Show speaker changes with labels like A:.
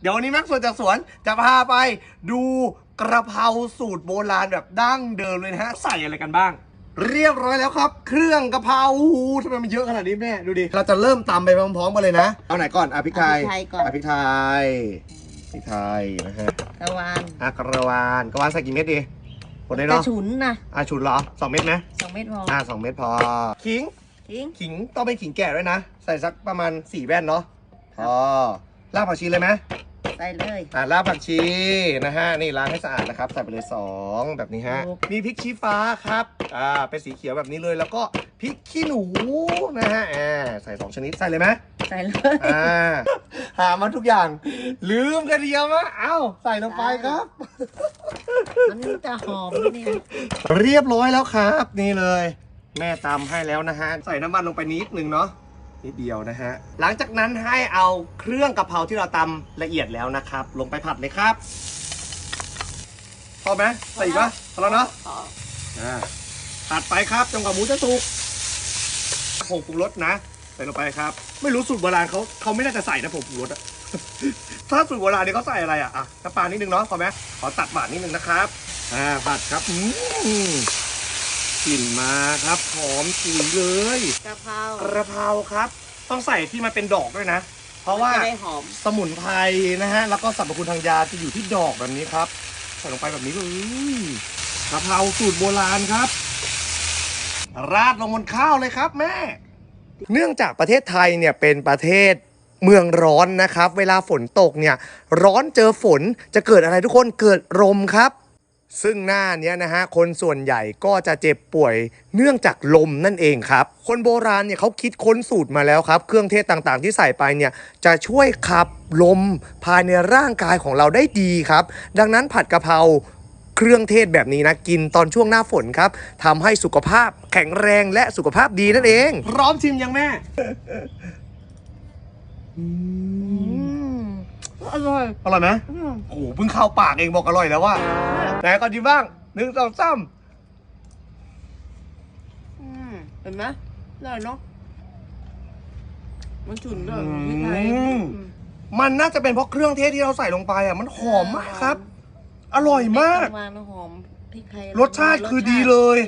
A: เดี๋ยววันนี้แม็กซ์สวนจากสวนจะพาไปดูกระเพราสูตรโบราณแบบดั้งเดิมเลยนะฮะ ใส่อะไรกันบ้าง เรียบร้อยแล้วครับ เครื่องกะเพราโอ้โหทำไมมันเยอะขนาดนี้แม่ดูดิ เราจะเริ่มตำไปพร้อมๆกันเลยนะ เอาไหนก่อนอะพริกไทย
B: เอาพริกไทยก่อนะ
A: พริกไทยพริกไทยนะฮะ
B: ตะวัน
A: อะกระวานกระวานใส่กี่เม็ดดีคนได้
B: กระ
A: เนาะ
B: ฉุนนะ
A: อะฉุนเหรอสองเม็ดไหม
B: สองเม็ดพอ
A: อะสองเม็ดพอขิง
B: ทิ้ง
A: ขิงต้องเป็นขิงแก่ด้วยนะ ใส่สักประมาณ4แว่นเนาะพอ รากผักชีเลยไหม
B: ใส่เลย
A: อ่ารากผักชีนะฮะนี่ล้างให้สะอาดนะครับใส่ไปเลย2แบบนี้ฮะ
B: ถูก
A: มีพริกชี้ฟ้าครับอ่าเป็นสีเขียวแบบนี้เลยแล้วก็พริกขี้หนูนะฮะอ่าใส่สองชนิดใส่เลยไหม
B: ใส่เลย
A: อ่าหามาทุกอย่าง ลืมกระเทียมอะเอ้าใส่ลงไปครับ
B: มันจะหอมนิดนึง
A: เรียบร้อยแล้วครับ นี่เลย แม่ตำให้แล้วนะฮะใส่น้ำมันลงไปนิดนึงเนาะ นิดเดียวนะฮะ หลังจากนั้นให้เอาเครื่องกะเพราที่เราตำละเอียดแล้วนะครับ ลงไปผัดเลยครับ พอไหมใส่อีกปะพอแล้วเนาะอ่าผัดไปครับจนกว่าหมูจะสุกผงปรุงรสนะใส่ลงไปครับ ไม่รู้สูตรโบราณเขาเขาไม่น่าจะใส่นะผงปรุงรสอะถ้าสูตรโบราณเนี่ยเขาใส่อะไรอะอะน้ำปลานิดนึงเนาะพอไหมขอตัดหวานนิดนึงนะครับ อ่าผัดครับอืม กลิ่นมาครับหอมฉุยเลย
B: กะเพราก
A: ระเพราครับ ต้องใส่ที่มันเป็นดอกด้วยนะ เพราะว่า
B: จะได้หอม
A: สมุนไพรนะฮะแล้วก็สรรพคุณทางยาจะอยู่ที่ดอกแบบนี้ครับใส่ลงไปแบบนี้เลยกะเพราสูตรโบราณครับ ราดลงบนข้าวเลยครับแม่ เนื่องจากประเทศไทยเนี่ยเป็นประเทศเมืองร้อนนะครับ เวลาฝนตกเนี่ย ร้อนเจอฝนจะเกิดอะไรทุกคนเกิดลมครับ ซึ่งหน้าเนี้ยนะฮะคนส่วนใหญ่ก็จะเจ็บป่วยเนื่องจากลมนั่นเองครับ คนโบราณเนี่ยเขาคิดค้นสูตรมาแล้วครับ เครื่องเทศต่างๆที่ใส่ไปเนี่ยจะช่วยขับลมภายในร่างกายของเราได้ดีครับ ดังนั้นผัดกะเพราเครื่องเทศแบบนี้นะ กินตอนช่วงหน้าฝนครับทำให้สุขภาพแข็งแรงและสุขภาพดีนั่นเอง พร้อมชิมยังแม่
B: อืมอร่อย
A: อร่อยไหม
B: อืม
A: โอ้โหเพิ่งเข้าปากเองบอกอร่อยแล้วว่า ไหนก่อนชิมบ้างหนึ่งสองสาม
B: อืมเห็นไหมอร่อยเนาะมันฉุนด้วยพริกไทยอืม
A: มันน่าจะเป็นเพราะเครื่องเทศที่เราใส่ลงไปอะ มันหอมมากครับ อร่อยมาก
B: ตะวันหอมพริกไทย
A: รสชาติคือดีเลย